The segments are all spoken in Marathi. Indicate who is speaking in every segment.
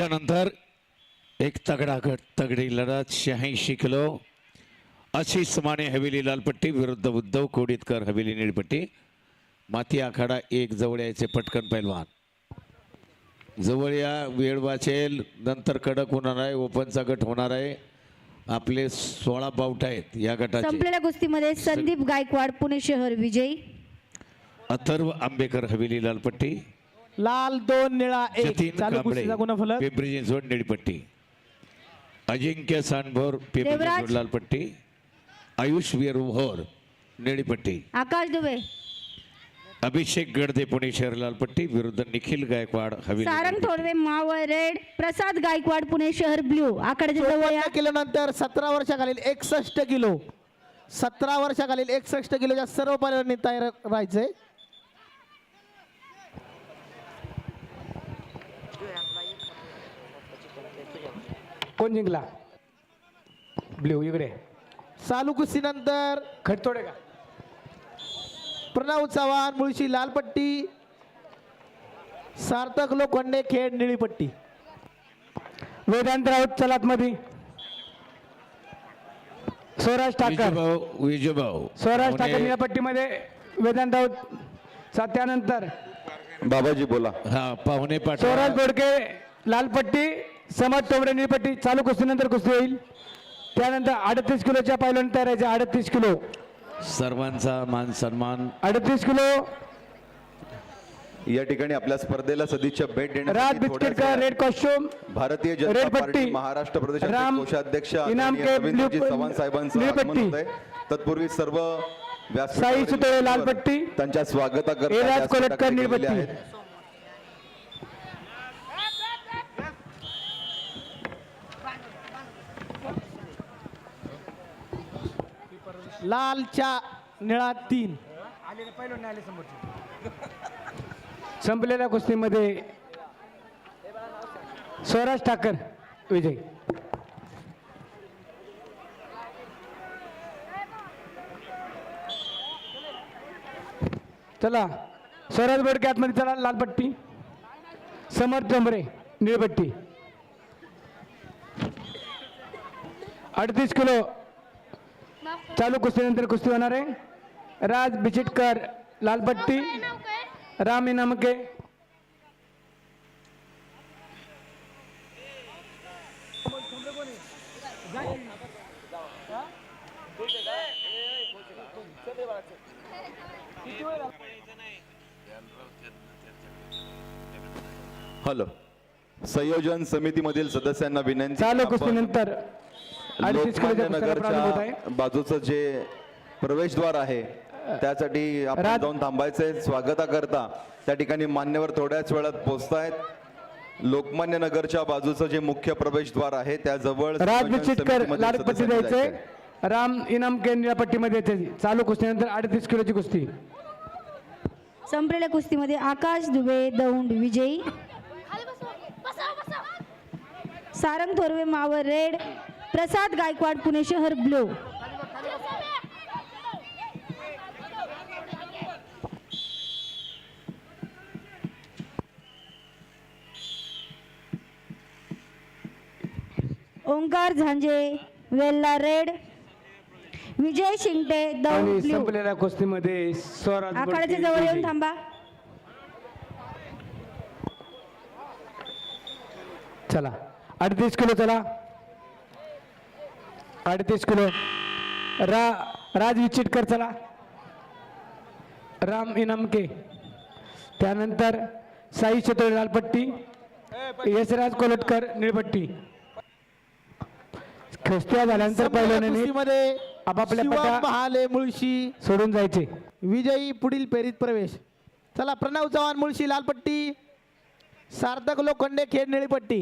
Speaker 1: यानंतर एक तगडा गट तगडी लढत शहाऐंशी किलो आशिष माने हवेली लालपट्टी विरुद्ध उद्धव कोडितकर हवेली निळपट्टी माती आखाडा एक जवळ यायचे पटकन पैलवान. जवळ या वेळ वाचेल नंतर कडक होणार आहे ओपनचा गट होणार आहे. आपले सोळा बावट आहेत या गटाचे.
Speaker 2: संपलेल्या कुस्तीमध्ये संदीप गायकवाड पुणे शहर विजयी.
Speaker 1: अथर्व आंबेकर हवेली लालपट्टी
Speaker 3: लाल दोन निळा एक.
Speaker 1: जतीन
Speaker 3: चालू
Speaker 1: कांबळे
Speaker 3: कुस्तीचा गुणफलक?
Speaker 1: पिंपरी चिंचवड निळपट्टी अजिंक्य सांडभोर पिंपरी
Speaker 2: देवराज.
Speaker 1: चिंचवड लालपट्टी आयुष वीरभोर निळीपट्टी
Speaker 2: आकाश दुबे.
Speaker 1: अभिषेक गडदे पुणे शहर लालपट्टी विरुद्ध निखिल गायकवाड हवेली
Speaker 2: सारंग. थोडवे मावळ रेड. प्रसाद गायकवाड पुणे शहर ब्ल्यू. आखाड्याच्या जवळ या.
Speaker 3: चोपन्न सतरा वर्षाखालील एकसष्ट किलो. सतरा वर्षाखालील एकसष्ट किलोच्या सर्व पैलवानांनी तयार राहायचंय.
Speaker 4: कोण जिंकला? ब्ल्यू इकडे.
Speaker 3: चालू कुस्तीनंतर
Speaker 4: खटतोडे का?
Speaker 3: प्रणव चव्हाण मुळशी लालपट्टी सार्थक लोखंडे खेड निळीपट्टी.
Speaker 4: वेदांत राऊत चलात मध्ये स्वराज ठाकर.
Speaker 1: विजूभाऊ विजूभाऊ.
Speaker 4: स्वराज ठाकर
Speaker 1: पुणे-
Speaker 4: निळपट्टीमध्ये वेदांत राऊत चा- त्यानंतर
Speaker 5: बाबाजी बोला.
Speaker 1: हा पाहुणे पाठवा.
Speaker 4: स्वराज बोडके लालपट्टी समज तोबडे निळपट्टी चालू कुस्तीनंतर कुस्ती होईल त्यानंतर अडतीस किलोच्या पैलवान तयार आहे अडतीस किलो
Speaker 1: सर्वांचा मान सन्मान
Speaker 4: अडतीस किलो
Speaker 5: या ठिकाणी आपल्या स्पर्धेला सदिच्छा भेट
Speaker 4: राज बिस्किटकर रेड कॉस्ट्युम
Speaker 5: भारतीय जनता
Speaker 4: रेड
Speaker 5: पार्टी. महाराष्ट्र प्रदेशाचे
Speaker 4: राम
Speaker 5: कोषाध्यक्ष
Speaker 4: इनाम
Speaker 5: आदरणीय
Speaker 4: के
Speaker 5: रवींद्रजी चव्हाण साहेबांचं
Speaker 4: ब्ल्यू
Speaker 5: आगमन
Speaker 4: पट्टी.
Speaker 5: होत आहे तत्पूर्वी सर्व व्यासपीठावरील
Speaker 4: साई सुतळे लाल पट्टी.
Speaker 5: त्यांच्या स्वागताकरता
Speaker 4: एराज
Speaker 5: व्यासपीठाकडे
Speaker 4: कोलटकर
Speaker 5: गेलेले
Speaker 4: निळपट्टी.
Speaker 5: आहेत.
Speaker 3: लालच्या निळा तीन.
Speaker 4: संपलेल्या कुस्तीमध्ये स्वराज ठाकर विजय. चला स्वराज बोडके आतमध्ये चला लालपट्टी समर्थ डोंबरे निळपट्टी. अडतीस किलो चालू कुस्तीनंतर कुस्ती होणार आहे. राज बिचिटकर लालपट्टी राम इनामके.
Speaker 5: हॅलो. संयोजन समितीमधील सदस्यांना विनंती
Speaker 4: चालू कुस्तीनंतर अडतीस किलोच्या कुस्तीला प्रारंभ होत आहे.
Speaker 5: नगरच्या बाजूचं जे प्रवेशद्वार आहे त्यासाठी आपण जाऊन थांबायचंय. स्वागता करता त्या ठिकाणी मान्यवर थोड्याच वेळात पोहोचतायत. लोकमान्य नगरच्या बाजूचं जे मुख्य प्रवेशद्वार आहे त्याजवळ
Speaker 4: राज
Speaker 5: संयोजन
Speaker 4: बिचिटकर
Speaker 5: समितीमधील
Speaker 4: लालपट्टी
Speaker 5: सदस्यांनी
Speaker 4: द्यायचे
Speaker 5: जायचंय.
Speaker 4: राम इनामके निळपट्टीमध्ये द्यायचे चालू कुस्तीनंतर अडतीस किलोची कुस्ती.
Speaker 2: संपलेल्या कुस्तीमध्ये आकाश दुबे दौंड विजयी. सारंग थोरवे मावळ रेड. प्रसाद गायकवाड पुणे शहर ब्ल्यू ओंकार झांजे वेल्ला रेड विजय शिंगटे
Speaker 4: आणि संपलेल्या कुस्तीमध्ये स्वराज
Speaker 2: आखाड्याच्या
Speaker 4: बोडके
Speaker 2: जवळ येऊन
Speaker 4: विजयी.
Speaker 2: थांबा.
Speaker 4: चला अडतीस किलो चला. अडतीस किलो रा राज विचिटकर चला. राम इनामके त्यानंतर साई चितळे लालपट्टी यशराज कोलटकर निळपट्टी. ख्रिस्त्या झाल्यानंतर पहिल्याने आपापल्या
Speaker 3: मुळशी
Speaker 4: सोडून जायचे.
Speaker 3: विजयी पुढील फेरीत प्रवेश. चला प्रणव चव्हाण मुळशी लालपट्टी. सार्थक लोखंडे खेड निळीपट्टी.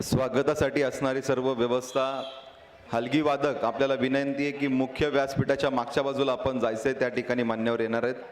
Speaker 5: स्वागतासाठी असणारी सर्व व्यवस्था हलगी वादक आपल्याला विनंती आहे की मुख्य व्यासपीठाच्या मागच्या बाजूला आपण जायचं आहे त्या ठिकाणी मान्यवर येणार आहेत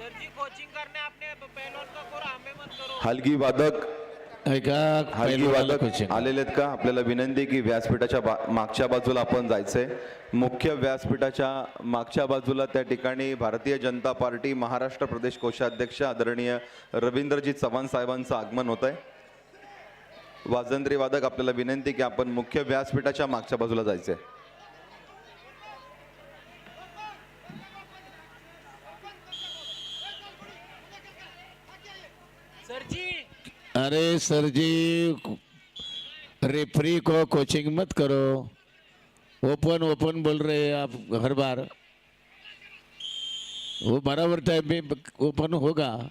Speaker 6: सर जी कोचिंग करने आपने पहलवान का कोरा हमें मत करो
Speaker 5: हलगी वादक.
Speaker 1: ऐका
Speaker 5: हलगी वादक. आलेले आहेत का? आपल्याला विनंती की व्यासपीठाच्या बा- मागच्या बाजूला आपण जायचंय. मुख्य व्यासपीठाच्या मागच्या बाजूला त्या ठिकाणी भारतीय जनता पार्टी महाराष्ट्र प्रदेश कोषाध्यक्ष आदरणीय रवींद्रजी चव्हाण साहेबांचं आगमन होत आहे वाजंत्री वादक आपल्याला विनंती की आपण मुख्य व्यासपीठाच्या मागच्या बाजूला जायचंय.
Speaker 1: अरे सर जी रेफरी को कोचिंग मत करो. ओपन ओपन बोल रहे हैं आप हर बार. वो बराबर टाइम में ओपन होगा.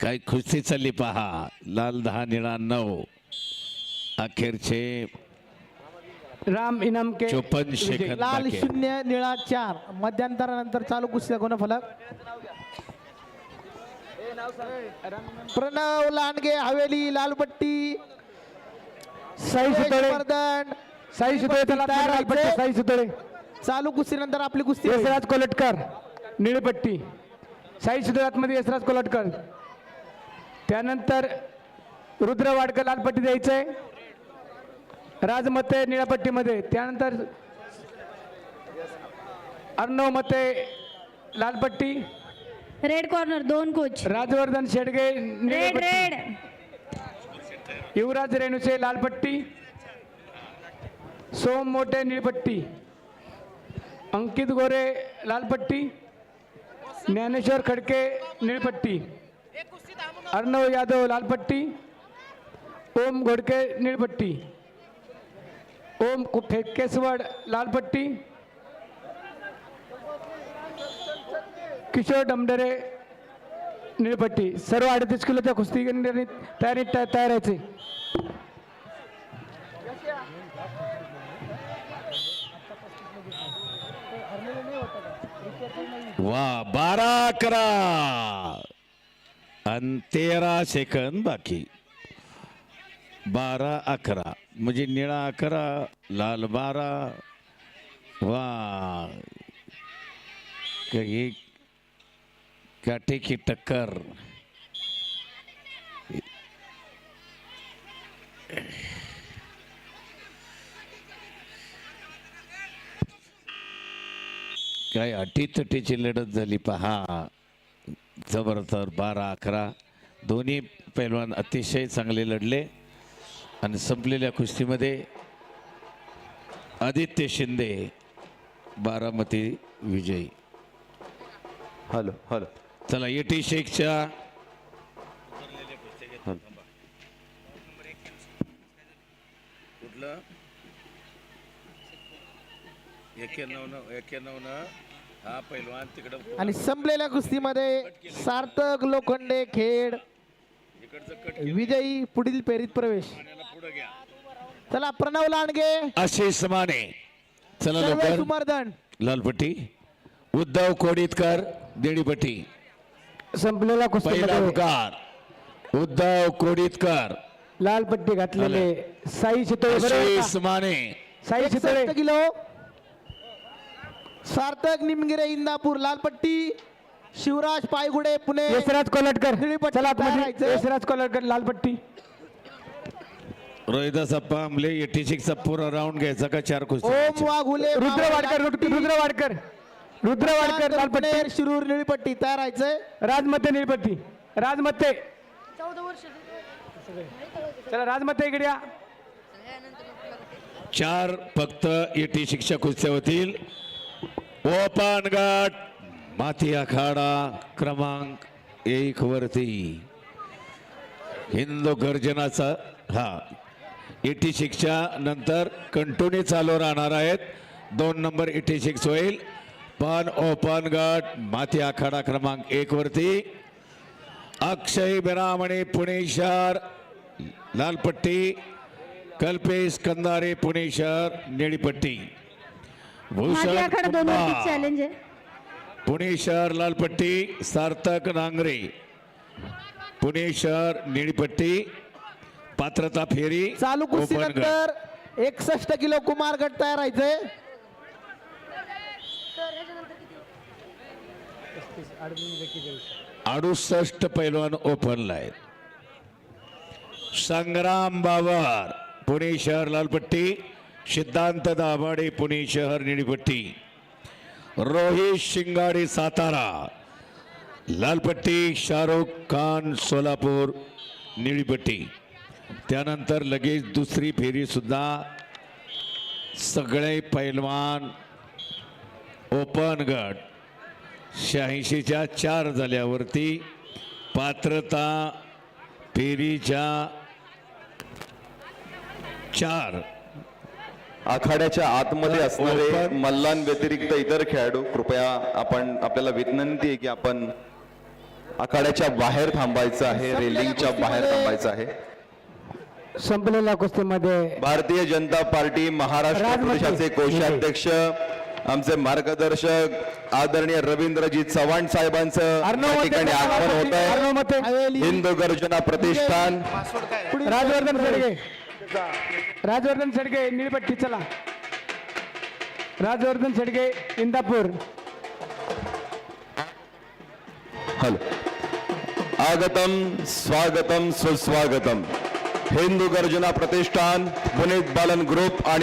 Speaker 1: काही कुस्ती चालली पहा. लाल दहा निळा नऊ. अखेरचे
Speaker 4: राम इनाम के
Speaker 1: चोपन्न
Speaker 4: विजयी.
Speaker 1: सेकंद
Speaker 3: लाल
Speaker 1: बाकी.
Speaker 3: शून्य निळा चार. मध्यंतरानंतर चालू कुस्तीचा गुणफलक प्रणव लांडगे हवेली लालपट्टी.
Speaker 4: साई सुतळे.
Speaker 3: वर्धन
Speaker 4: साई सुतळे लालपट्टी. साई सुतळे.
Speaker 3: चालू कुस्तीनंतर आपली कुस्ती होईल.
Speaker 4: यशराज कोलटकर निळपट्टी साई सुतळे आतमध्ये यशराज कोलटकर. त्यानंतर रुद्र वाडकर लालपट्टी द्यायचंय. राजमते निळ्यापट्टीमध्ये त्यानंतर अर्णव मते लालपट्टी.
Speaker 2: रेड कॉर्नर दोन coach
Speaker 4: Rajvardhan Shedge
Speaker 2: red. Red
Speaker 4: Yuvraj Renuse लालपट्टी. Som Mothe निळपट्टी. अंकित गोरे लालपट्टी. ज्ञानेश्वर खडके निळपट्टी. अर्णव यादव लालपट्टी. ओम घोडके निळपट्टी. ओम कुठे केसवड लालपट्टी. किशोर डमडरे निळपट्टी. सर्व अडतीस किलोच्या कुस्ती तयारी तयार व्हायचे
Speaker 1: वा बारा अकरा. आणि तेरा सेकंद बाकी. बारा अकरा. म्हणजे निळा अकरा लाल बारा. वा. काही काटे की टक्कर. काय अटीतटीची लढत झाली पहा. जबरदस्त बारा अकरा. दोन्ही पैलवान अतिशय चांगले लढले आणि संपलेल्या कुस्तीमध्ये आदित्य शिंदे बारामती विजयी.
Speaker 5: Hello hello.
Speaker 1: चला एटी शेखच्या कुठलं? एक्क्याण्णव एक्क्याण्णव हा पैलवान तिकडं
Speaker 3: आणि संपलेल्या कुस्तीमध्ये सार्थक लोखंडे खेड
Speaker 1: इकडचं कट
Speaker 3: विजयी पुढील फेरीत प्रवेश.
Speaker 1: पुढे घ्या.
Speaker 3: चला प्रणव लांडगे.
Speaker 1: आशिष माने. चला
Speaker 3: सर्व
Speaker 1: लवकर.
Speaker 3: सुमर्दन.
Speaker 1: लालपट्टी. उद्धव कोडीतकर देणीपट्टी
Speaker 4: संपलेला
Speaker 1: पहिला
Speaker 4: कुस्ती
Speaker 1: उकार. उद्धव कोडीतकर.
Speaker 4: लाल पट्टी घातलेले साई शितोळे बरोबर
Speaker 1: आशिष
Speaker 4: का?
Speaker 1: माने.
Speaker 4: साई शितोळे
Speaker 3: एकसष्ट किलो. सार्थक निमगिरे इंदापूर लालपट्टी शिवराज पायगुडे पुणे
Speaker 4: यशराज कोलटकर. चला आतमध्ये. यशराज कोलटकर लाल पट्टी
Speaker 1: रोहिदास अप्पा आमले एटी सिक्सचा पुरा राऊंड घ्यायचा का? चार कुस्ती
Speaker 3: ओम वाघुले
Speaker 4: रुद्र वाडकर रुद्र रुद्र वाडकर रुद्र वाडकर लाल पट्टी
Speaker 3: पुणे शिरूर निळीपट्टी. तयार राहायचंय?
Speaker 4: राजमत्ते निळपट्टी. राजमत्ते चला राजमत्ते इकडे या.
Speaker 1: चार फक्त एटी शिक्षा कुस्त्या होतील ओपन गट माती आखाडा क्रमांक एक वरती. हिंदू गर्जनाचा हा. एटी सिक्सच्या नंतर कंटिन्यू चालू राहणार आहेत. दोन नंबर एटी सिक्स होईल. पण ओपन गट माती आखाडा क्रमांक एक वरती. अक्षय बेरामणे पुणे शहर लालपट्टी. कल्पेश कंदारे पुणे शहर निळीपट्टी.
Speaker 2: माती आखाडा दोन वरती
Speaker 1: कुंभा,
Speaker 2: चॅलेंज आहे.
Speaker 1: पुणे शहर लालपट्टी सार्थक नांगरे. पुणे शहर निळीपट्टी पात्रता फेरी
Speaker 3: चालू
Speaker 1: ओपन गट.
Speaker 3: कुस्तीनंतर एकसष्ट किलो कुमार गट तयार राहायचंय
Speaker 1: अडुसष्ट पैलवान ओपनला आहेत संग्राम बाबर पुणे शहर लालपट्टी. सिद्धांत दाभाडे पुणे शहर निळीपट्टी रोहित शिंगाडे सातारा लालपट्टी शाहरुख खान सोलापूर निळीपट्टी त्यानंतर लगेच दुसरी फेरीसुद्धा सगळे पैलवान ओपन गट शहाऐंशीच्या चार झाल्यावरती पात्रता फेरीच्या चार
Speaker 5: आखाड्याच्या आतमध्ये असणारे. मल्लां व्यतिरिक्त इतर खेळाडू कृपया आपण आपल्याला विनंती आहे की आपण आखाड्याच्या बाहेर थांबायचं आहे रेलिंगच्या बाहेर थांबायचं आहे.
Speaker 4: संपलेल्या कुस्तीमध्ये
Speaker 5: भारतीय जनता पार्टी महाराष्ट्र. प्रदेशाचे कोषाध्यक्ष आमचे मार्गदर्शक आदरणीय रवींद्रजी चव्हाण साहेबांचं या ठिकाणी आगमन होत आहे हिंदू गर्जना प्रतिष्ठान.
Speaker 4: राजवर्धन राजवर्धन शेडगे निळपट्टी चला. राजवर्धन शेडगे इंदापूर.
Speaker 5: हॅलो. आगतम स्वागतम सुस्वागतम. हिंदू गर्जना प्रतिष्ठान पुनीत बालन ग्रुप आणि